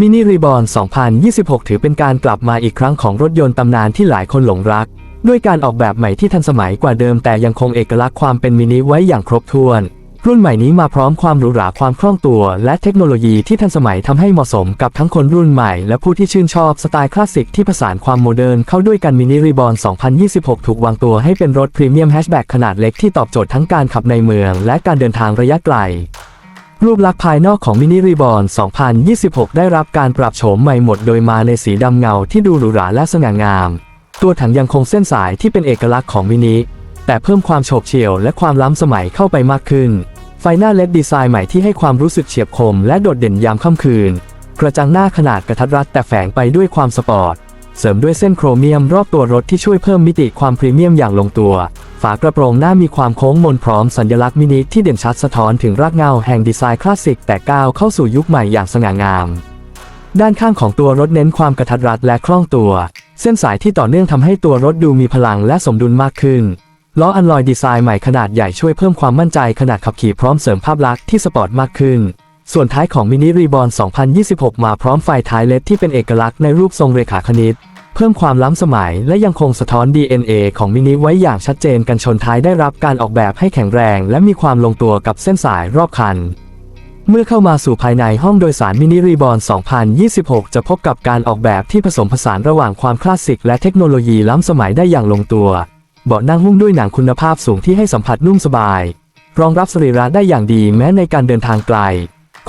มินิรีบอ r 2026 ถือเป็นการกลับมาอีกครั้งของรถยนต์ตำนานที่หลายคนหลงรัก ด้วยการออกแบบใหม่ที่ทันสมัยกว่าเดิมแต่ยังคงเอกลักษณ์ความเป็นมินิไว้อย่างครบถ้วน รุ่นใหม่นี้มาพร้อมความหรูหราความคล่องตัว และเทคโนโลยีที่ทันสมัยทำให้เหมาะสมกับทั้งคนรุ่นใหม่ และผู้ที่ชื่นชอบสไตล์คลาสสิกที่ผสานความโมเดิร์นเข้าด้วยกันมินิรีบอ r 2026 ถูกวางตัวให้เป็นรถพรีเมียมแฮชแบ็กขนาดเล็กที่ตอบโจทย์ทั้งการขับในเมือง และการเดินทางระยะไกล รูปลักษณ์ภายนอกของมินิรีบอ r 2026 ได้รับการปรับโฉมใหม่หมดโดยมาในสีดำเงาที่ดูหรูหราและสง่างาม ตัวถังยังคงเส้นสายที่เป็นเอกลักษณ์ของมินิ แต่เพิ่มความโฉบเฉี่ยวและความล้ำสมัยเข้าไปมากขึ้น ไฟหน้าเลดดีไซน์ใหม่ที่ให้ความรู้สึกเฉียบคมและโดดเด่นยามค่ำคืน กระจังหน้าขนาดกระทัดรัดแต่แฝงไปด้วยความสปอร์ต เสริมด้วยเส้นโครเมียมรอบตัวรถที่ช่วยเพิ่มมิติความพรีเมียมอย่างลงตัว ฝากระโปรงหน้ามีความโค้งมนพร้อมสัญลักษณ์มินิที่เด่นชัดสะท้อนถึงรากเงาแห่งดีไซน์คลาสสิกแต่ก้าวเข้าสู่ยุคใหม่อย่างสง่างาม ด้านข้างของตัวรถเน้นความกระทัดรัดและคล่องตัว เส้นสายที่ต่อเนื่องทำให้ตัวรถดูมีพลังและสมดุลมากขึ้นล้ออันลอยดีไซน์ใหม่ขนาดใหญ่ช่วยเพิ่มความมั่นใจขนาดขับขี่พร้อมเสริมภาพลักษณ์ที่สปอร์ตมากขึ้น ส่วนท้ายของมินิรีบอ r 2026 มาพร้อมไฟท้ายเลดที่เป็นเอกลักษณ์ในรูปทรงเรขาคณิต เพิ่มความล้ำสมัยและยังคงสะท้อน DNA ของมินิไว้อย่างชัดเจนกันชนท้ายได้รับการออกแบบให้แข็งแรง และมีความลงตัวกับเส้นสายรอบคัน เมื่อเข้ามาสู่ภายในห้องโดยสารมินิรีบอ r 2026 จะพบกับการออกแบบที่ผสมผสานระหว่างความคลาสสิกและเทคโนโลยีล้ำสมัยได้อย่างลงตัว เบาะนั่งหุ้มด้วยหนังคุณภาพสูงที่ให้สัมผัสนุ่มสบาย รองรับสรีระได้อย่างดีแม้ในการเดินทางไกล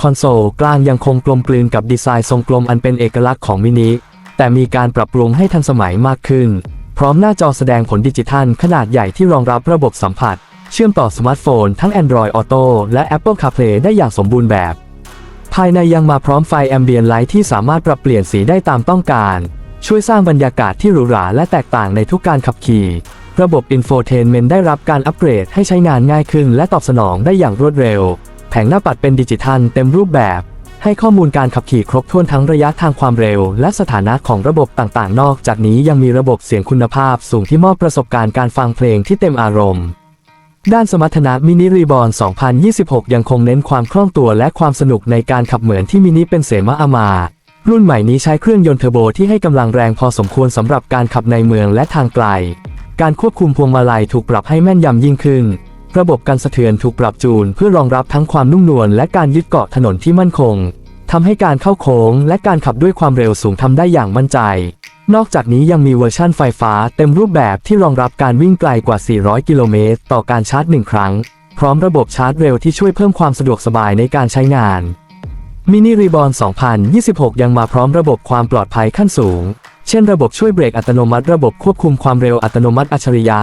คอนโซลกลางยังคงกลมกลืนกับดีไซน์ทรงกลมอันเป็นเอกลักษณ์ของมินิ แต่มีการปรับปรุงให้ทันสมัยมากขึ้น พร้อมหน้าจอแสดงผลดิจิทัลขนาดใหญ่ที่รองรับระบบสัมผัส เชื่อมต่อสมาร์ทโฟน ทั้ง Android Auto และ Apple CarPlay ได้อย่างสมบูรณ์แบบ ภายในยังมาพร้อมไฟแอมเบียนไลท์ที่สามารถปรับเปลี่ยนสีได้ตามต้องการ ช่วยสร้างบรรยากาศที่หรูหราและแตกต่างในทุกการขับขี่ ระบบอินโฟเทนเมนต์ได้รับการอัปเกรดให้ใช้งานง่ายขึ้น และตอบสนองได้อย่างรวดเร็ว แผงหน้าปัดเป็นดิจิทัลเต็มรูปแบบ ให้ข้อมูลการขับขี่ครบถ้วนทั้งระยะทางความเร็ว และสถานะของระบบต่างๆ นอกจากนี้ยังมีระบบเสียงคุณภาพสูงที่มอบประสบการณ์การฟังเพลงที่เต็มอารมณ์ ด้านสมรรถนะมินิรีบอ r 2026 ยังคงเน้นความคล่องตัวและความสนุกในการขับเหมือนที่มินิเป็นเสมาอามารุ่นใหม่นี้ใช้เครื่องยนต์เทอร์โบที่ให้กำลังแรงพอสมควรสำหรับการขับในเมืองและทางไกล การควบคุมพวงมาลัยถูกปรับให้แม่นยำยิ่งขึ้น ระบบการสะเทือนถูกปรับจูนเพื่อรองรับทั้งความนุ่มนวลและการยึดเกาะถนนที่มั่นคงทำให้การเข้าโค้งและการขับด้วยความเร็วสูงทำได้อย่างมั่นใจ นอกจากนี้ยังมีเวอร์ชั่นไฟฟ้าเต็มรูปแบบที่รองรับการวิ่งไกลกว่า 400 กิโลเมตรต่อการชาร์จ 1 ครั้ง พร้อมระบบชาร์จเร็วที่ช่วยเพิ่มความสะดวกสบายในการใช้งานมินิรีบอ r 2026 ยังมาพร้อมระบบความปลอดภัยขั้นสูง เช่นระบบช่วยเบรกอัตโนมัติ ระบบควบคุมความเร็วอัตโนมัติอัจฉริยะ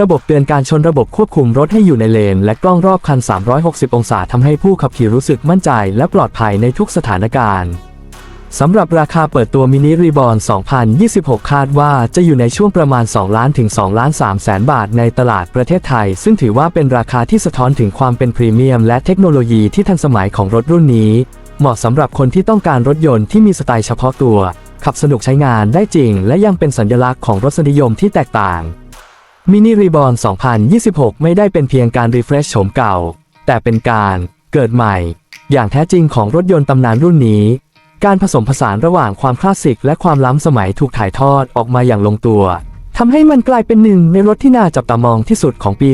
ระบบเตือนการชนระบบควบคุมรถให้อยู่ในเลน และกล้องรอบคัน 360 องศาทำให้ผู้ขับขี่รู้สึกมั่นใจและปลอดภัยในทุกสถานการณ์สำหรับราคาเปิดตัวมินิรีบอ r 2026 คาดว่าจะอยู่ในช่วงประมาณ 2 ล้านถึง2ล้าน3แสนบาทในตลาดประเทศไทย ซึ่งถือว่าเป็นราคาที่สะท้อนถึงความเป็นพรีเมียม และเทคโนโลยีที่ทันสมัยของรถรุ่นนี้ เหมาะสำหรับคนที่ต้องการรถยนต์ที่มีสไตล์เฉพาะตัว ขับสนุกใช้งานได้จริง และยังเป็นสัญลักษณ์ของรสนิยมที่แตกต่าง มินิรีบอ r 2026 ไม่ได้เป็นเพียงการรีเฟรชโฉมเก่า แต่เป็นการเกิดใหม่ อย่างแท้จริงของรถยนต์ตำนานรุ่นนี้ การผสมผสานระหว่างความคลาสสิกและความล้ำสมัยถูกถ่ายทอดออกมาอย่างลงตัวทำให้มันกลายเป็นหนึ่งในรถที่น่าจับตามองที่สุดของปี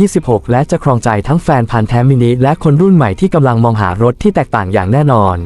2026 และจะครองใจทั้งแฟนพันธ์แท้มินิและคนรุ่นใหม่ที่กำลังมองหารถที่แตกต่างอย่างแน่นอน